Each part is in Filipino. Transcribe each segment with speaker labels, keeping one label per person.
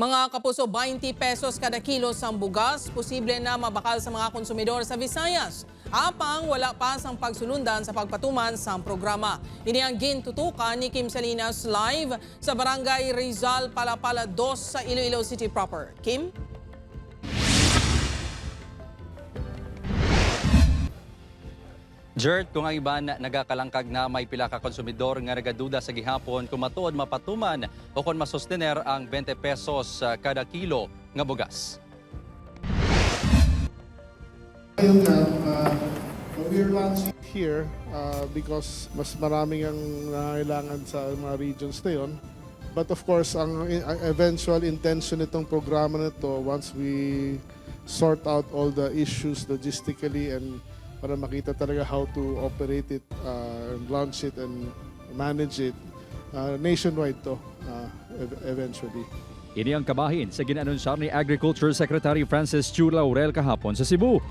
Speaker 1: Mga kapuso, 20 pesos kada kilo sa bugas, posible na mabakal sa mga konsumidor sa Visayas. Apang wala pa sang pagsulundan sa pagpatuman sa programa. Ini ang gintutukan ni Kim Salinas live sa Barangay Rizal, Palapala 2 sa Iloilo City proper. Kim?
Speaker 2: Jert, kung ang iban nagakalangkag na may pila ka konsumidor nga nagaduda sa gihapon kung matuod mapatuman o kung masustener ang 20 pesos ah, kada kilo nga bugas.
Speaker 3: Launching here uh, because mas maraming ang nangailangan sa mga regions na yun. But of course, ang eventual intention nitong programa na to, once we sort out all the issues logistically and para makita talaga how to operate it uh, and launch it and manage it, uh, nationwide to uh, ev- eventually.
Speaker 4: Ini ang kabahin sa ginanunsar ni Agriculture Secretary Francis Chu Laurel kahapon sa Cebu.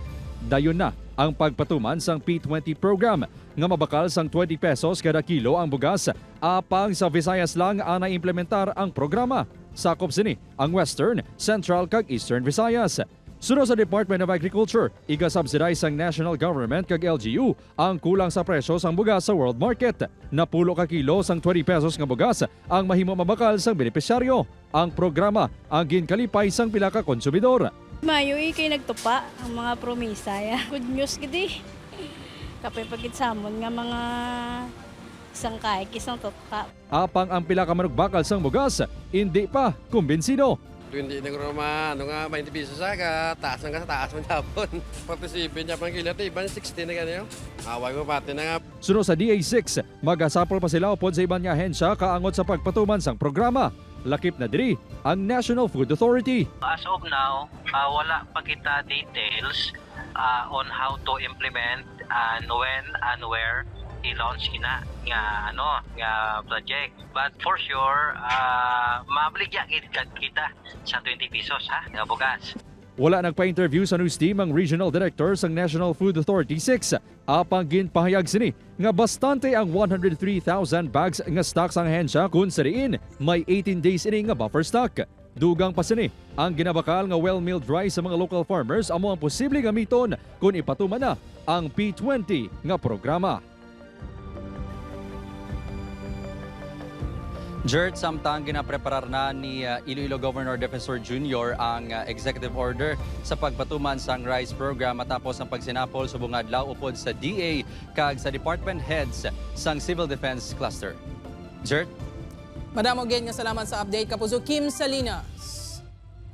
Speaker 4: Dayon na ang pagpatuman sang P20 program nga mabakal sang 20 pesos kada kilo ang bugas apang sa Visayas lang ana implementar ang programa. Sakop sini ang Western, Central kag Eastern Visayas. Sunod sa Department of Agriculture, iga-subsidize ang national government kag LGU ang kulang sa presyo sang bugas sa world market. Napulo ka kilo sang 20 pesos nga bugas ang mahimo mabakal sang benepisyaryo. Ang programa ang ginkalipay sang pila ka konsumidor.
Speaker 5: Mayo eh, kay nagtupa ang mga promisa ya. Good news gidi. Kapay pagit samon nga mga isang kaik, isang tutka.
Speaker 4: Apang ang pila ka manugbakal sang bugas, hindi pa kumbinsido.
Speaker 6: Hindi na ko naman, ano nga, 20 pesos sa ka, taas na ka sa taas mo tapon. Partisipin niya pang kilo, iban 60 na ganyan. Away ko pati na nga,
Speaker 4: Sunod sa DA6, magasapol pa sila upod sa ibang nga ahensya kaangot sa pagpatuman sang programa. Lakip na diri ang National Food Authority.
Speaker 7: As of now, uh, wala pa kita details uh, on how to implement and when and where i-launch ina nga ano nga project. But for sure, uh, mabligya kita, kita sa 20 pesos ha, nga bugas.
Speaker 4: Wala nagpa-interview sa news team ang Regional Director sang National Food Authority 6. Apang ginpahayag sini nga bastante ang 103,000 bags nga stock sang hensya kung sariin may 18 days ini nga buffer stock. Dugang pa sini ang ginabakal nga well-milled rice sa mga local farmers amo ang posibleng gamiton kung ipatuman na ang P20 nga programa.
Speaker 2: Jert, samtang ginapreparar na ni uh, Iloilo Governor Defensor Jr. ang uh, executive order sa pagpatuman sang RISE program matapos ang pagsinapol sa bungadlaw upod sa DA kag sa department heads sang Civil Defense Cluster. Jert?
Speaker 1: Madamo again nga salamat sa update kapuso Kim Salinas.